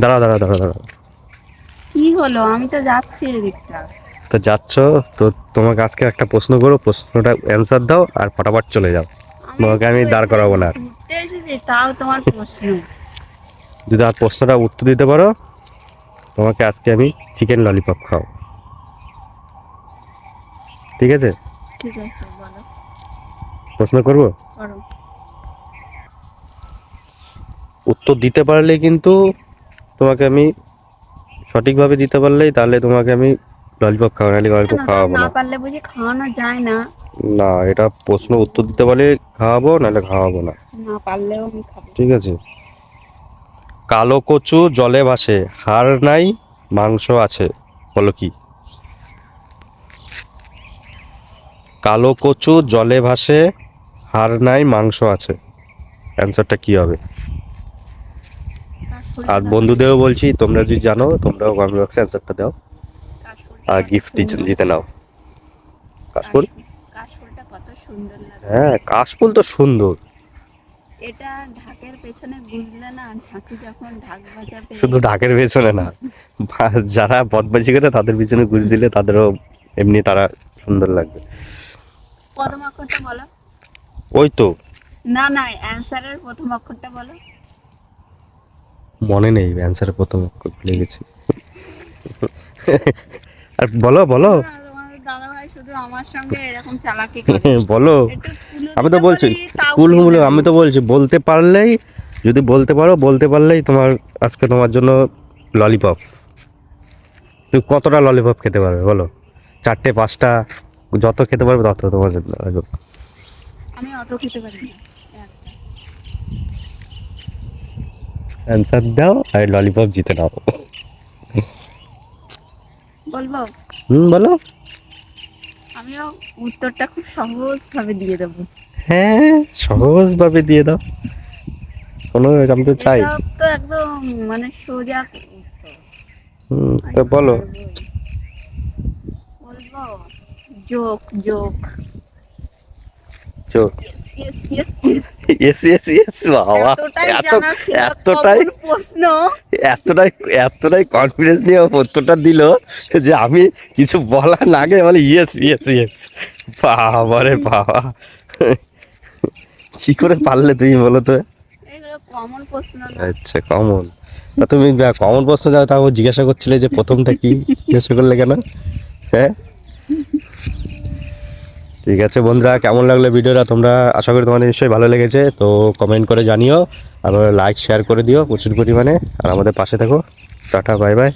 দাঁড়াও দাঁড়াও দাঁড়াও দাঁড়াও। কি হলো? আমি তো যাচ্ছি এদিকটা। তো যাচ্ছ তো তোমাকে আজকে একটা প্রশ্ন করো প্রশ্নটা অ্যান্সার দাও আর ফটাফট চলে যাও। তোমাকে আমি দাঁড় করাবো না। ঘুরতে এসেছি তাও তোমার প্রশ্ন। যদি আর প্রশ্নটা উত্তর দিতে পারো তোমাকে আজকে আমি চিকেন ললিপপ খাও ঠিক আছে? ঠিক আছে বলো। প্রশ্ন করব? করো। উত্তর দিতে পারলে কিন্তু তোমাকে আমি সঠিকভাবে দিতে পারলেই তাহলে তোমাকে আমি ললিপপ খাওয়া নাহলে ললিপপ খাওয়াবো না না। পারলে বুঝি খাওয়ানো যায় না। না এটা প্রশ্ন উত্তর দিতে পারলে খাওয়াবো নাহলে খাওয়াবো না। না পারলেও আমি খাব। ঠিক আছে? কালো কচু জলে ভাসে হাড় নাই মাংস আছে বলো কি? কালো কচু জলে ভাসে হাড় নাই মাংস আছে। অ্যান্সারটা কি হবে? আর বন্ধুদেরও বলছি তোমরা যদি জানো তোমরাও কমেন্ট বক্সে অ্যান্সারটা দাও। আর গিফট জিতে নাও। কাশফুল? হ্যাঁ কাশফুল তো সুন্দর। এটা ঢাকের পেছনে গুজলে না ঢাকি যখন ঢাক বাজাবে। শুধু ঢাকের পেছনে না যারা বদমাইশি করে তাদের পিছনে গুজ দিলে তাদেরও এমনি তারা সুন্দর লাগবে। প্রথম অক্ষরটা বলো। ওই তো। না না অ্যান্সারের প্রথম অক্ষরটা বলো। মনে নেই অ্যান্সারের প্রথম অক্ষর ভুলে গেছি। আর বলো বলো। না, তোমাদের দাদা ভাই শুধু আমার সঙ্গে এরকম চালাকি করে। বলো। আমি তো বলছি কুল বলে আমি তো বলছি বলতে পারলেই যদি বলতে পারো বলতে পারলেই তোমার আজকে তোমার জন্য ললিপপ তুমি কতটা ললিপপ খেতে পারবে বলো? চারটে পাঁচটা যত খেতে পারবে তত তোমার জন্য। আমি অত খেতে পারি না একটা। অ্যান্সার দাও আর ললিপপ জিতে নাও বলব হুম বলো। আমিও উত্তরটা খুব সহজ ভাবে দিয়ে দেবো। হ্যাঁ সহজভাবে দিয়ে দাও। কোনো আমি তো চাই। তো একদম মানে সোজা। হুম, তো বলো। বলব যোগ যোগ yes. ইয়েস ইয়েস ইয়েস বাবা। এত এতটাই প্রশ্ন। এতটাই এতটাই কনফিডেন্স নিয়ে উত্তরটা দিল যে আমি কিছু বলার না আগে বলে ইয়েস ইয়েস ইয়েস বাবা রে বাবা। কি করে পারলে তুমি বলো তো? কমন না। আচ্ছা কমন তা তুমি কমন প্রশ্ন যাও তাও জিজ্ঞাসা করছিলে যে প্রথমটা কি? জিজ্ঞাসা করলে কেন? হ্যাঁ? ঠিক আছে বন্ধুরা, কেমন লাগল ভিডিওটা তোমরা? আশা করি তোমাদের নিশ্চয়ই ভালো লেগেছে। তো কমেন্ট করে জানিও, আর লাইক শেয়ার করে দিও প্রচুর পরিমাণে। আর আমাদের পাশে থাকো। Tata bye bye